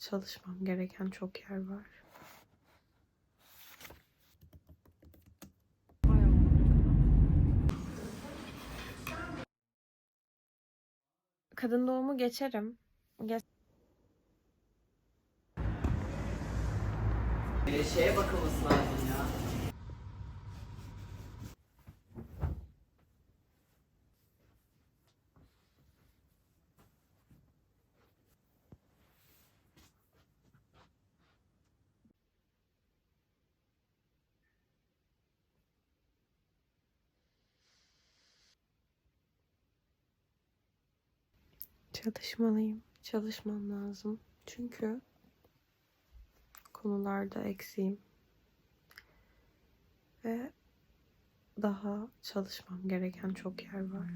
çalışmam gereken çok yer var. Kadın doğumu geçerim. Geç şeye bakılması lazım ya. Çalışmalıyım. Çalışmam lazım. Çünkü konularda eksiğim. Ve daha çalışmam gereken çok yer var.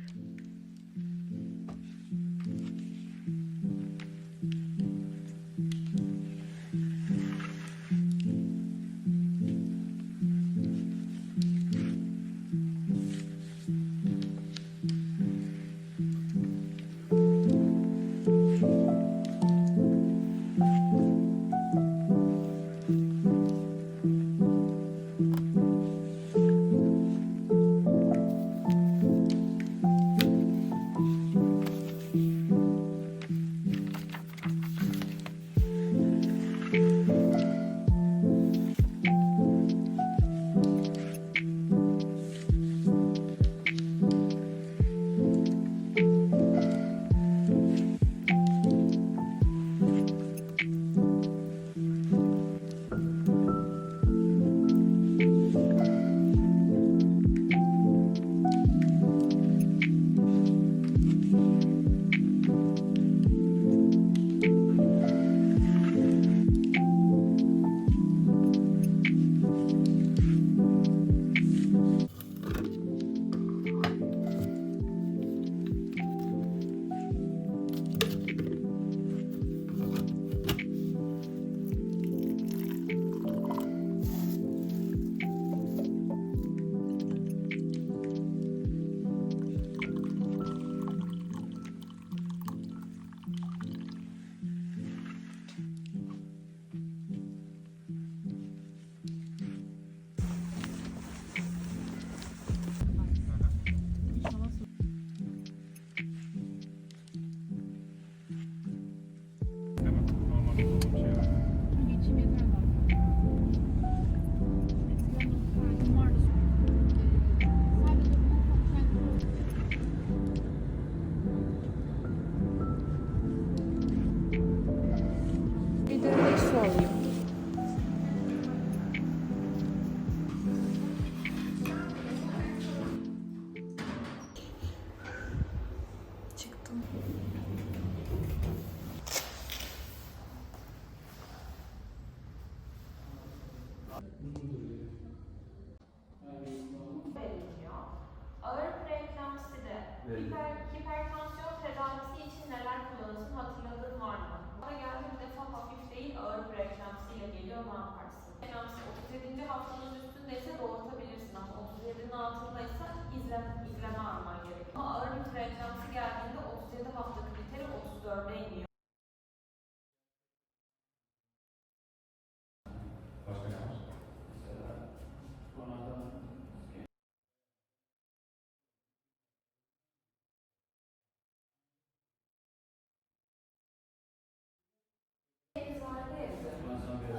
Hiper, hipertansiyon tedavisi için neler kullanırsın hatırladığın var mı? Bana geldiğim defa hafif değil ağır preeklampsiyle geliyor ne yaparsın? Preeklampsi 37. haftanın üstündeyse doğurtabilirsin ama 37'nin altındaysa izlem, izleme alman gerekiyor. Ama ağır bir preeklampsi geldiğinde 37 hafta kriteri 34'e iniyor.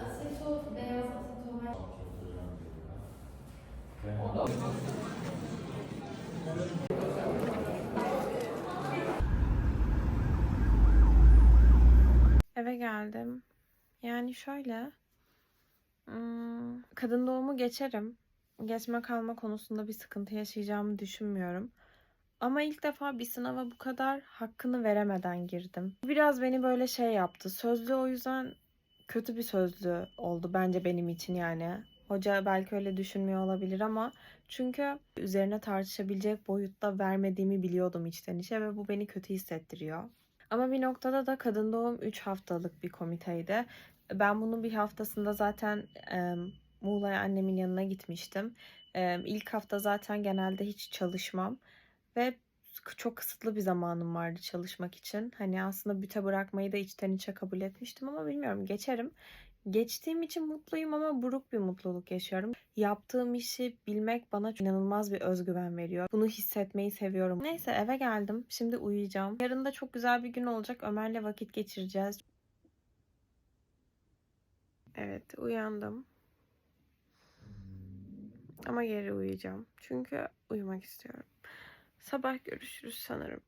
Aseto, beyaz aseto var. Eve geldim. Yani şöyle. Kadın doğumu geçerim. Geçme kalma konusunda bir sıkıntı yaşayacağımı düşünmüyorum. Ama ilk defa bir sınava bu kadar hakkını veremeden girdim. Biraz beni böyle şey yaptı. Sözlü o yüzden kötü bir sözlü oldu bence benim için yani. Hoca belki öyle düşünmüyor olabilir ama çünkü üzerine tartışabilecek boyutta vermediğimi biliyordum içten içe ve bu beni kötü hissettiriyor. Ama bir noktada da kadın doğum 3 haftalık bir komiteydi. Ben bunun bir haftasında zaten e, Muğla'ya annemin yanına gitmiştim. E, ilk hafta zaten genelde hiç çalışmam ve çok kısıtlı bir zamanım vardı çalışmak için. Hani aslında büte bırakmayı da içten içe kabul etmiştim ama bilmiyorum geçerim. Geçtiğim için mutluyum ama buruk bir mutluluk yaşıyorum. Yaptığım işi bilmek bana inanılmaz bir özgüven veriyor. Bunu hissetmeyi seviyorum. Neyse eve geldim. Şimdi uyuyacağım. Yarın da çok güzel bir gün olacak. Ömer'le vakit geçireceğiz. Evet uyandım. Ama geri uyuyacağım. Çünkü uyumak istiyorum. Sabah görüşürüz sanırım.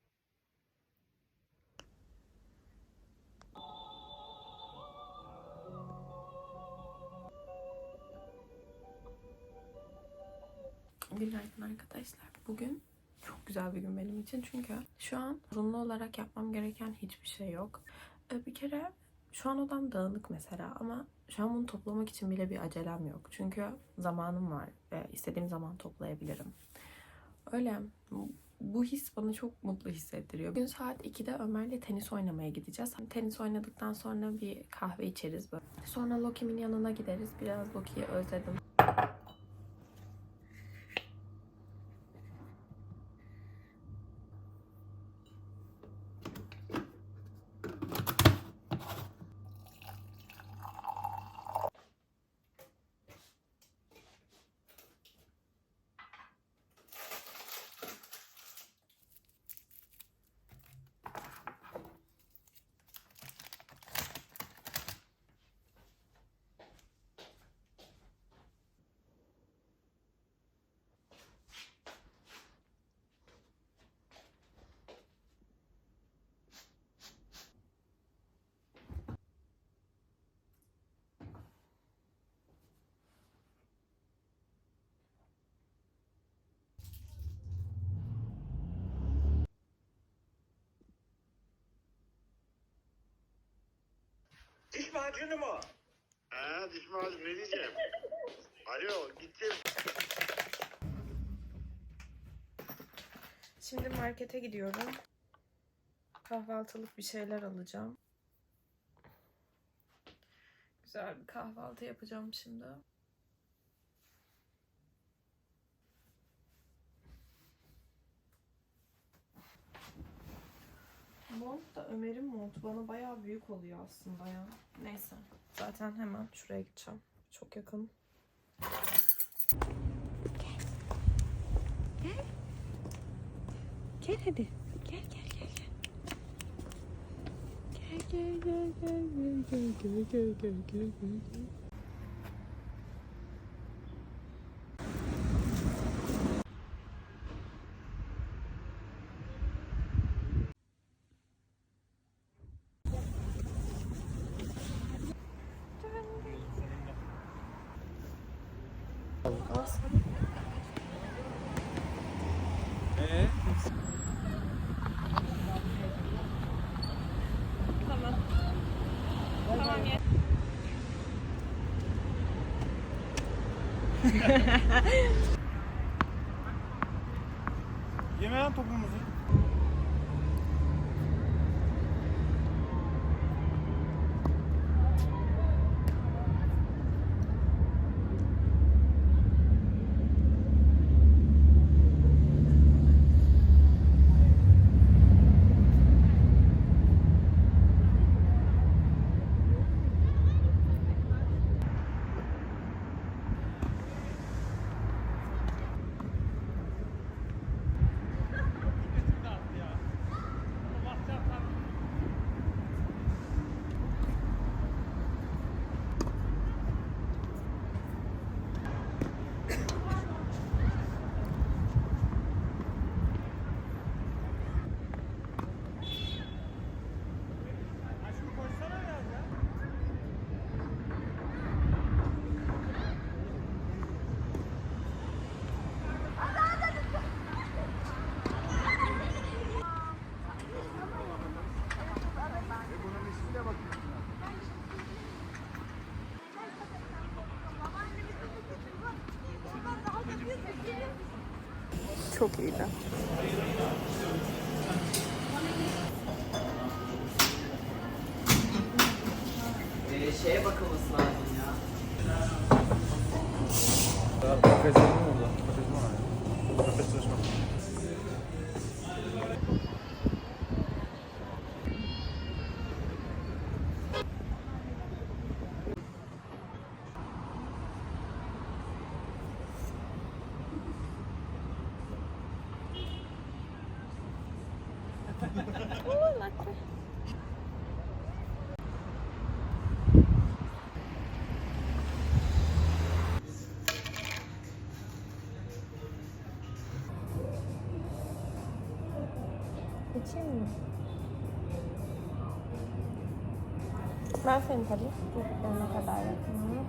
Günaydın arkadaşlar. Bugün çok güzel bir gün benim için çünkü şu an zorunlu olarak yapmam gereken hiçbir şey yok. Ee, Bir kere şu an odam dağınık mesela ama şu an bunu toplamak için bile bir acelem yok. Çünkü zamanım var ve istediğim zaman toplayabilirim. Öyle bu his bana çok mutlu hissettiriyor. Bugün saat 2'de Ömer'le tenis oynamaya gideceğiz. Tenis oynadıktan sonra bir kahve içeriz böyle. Sonra Loki'min yanına gideriz. Biraz Loki'yi özledim. Diş macunu mu? Ha diş macunu ne diyeceğim? Alo gittim. Şimdi markete gidiyorum. Kahvaltılık bir şeyler alacağım. Güzel bir kahvaltı yapacağım şimdi. Mont da Ömer'in montu bana bayağı büyük oluyor aslında ya. Neyse. Zaten hemen şuraya gideceğim. Çok yakın. Gel hadi. Gel gel gel gel. Gel gel gel gel gel gel gel gel gel gel gel. Yemeyen topumuzu. Çok iyiydi. Ee, şeye bakılması lazım ya. Kafes orada? Kafes var? Kafes çalışmak. Açayım mı? Ben seni tabii. Çocuklarına kadar yakınım.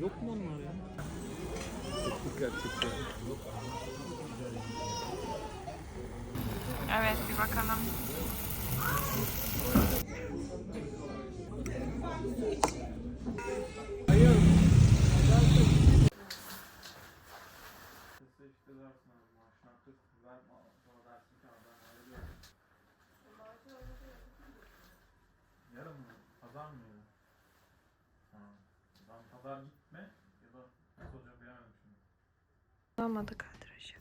Yok mu onlar ya? Gerçekten. Evet bir bakalım. Yarın mı? Pazar mı yarın? Ha. Ben pazar gitme ya da nasıl olacak bilemedim şimdi. Olmadı kadrajı.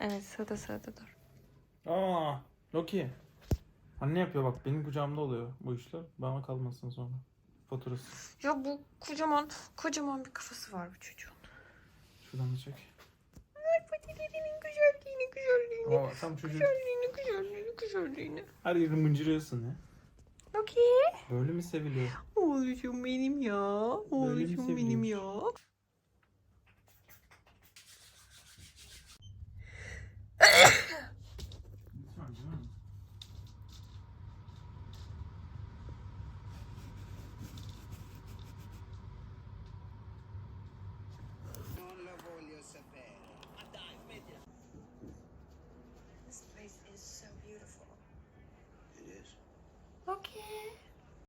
Evet sırada sırada dur. Aa, Loki. Anne yapıyor bak benim kucağımda oluyor bu işler. Bana kalmasın sonra. Faturası. Ya bu kocaman kocaman bir kafası var bu çocuğun. Şuradan da çek. Patilerinin güzelliğini güzelliğini. Ama tam çocuğu Güzelliğini güzelliğini güzelliğini. her yeri mıncırıyorsun ya. Okey. Böyle mi seviliyor? Oğlum benim ya. Oğlum benim ya.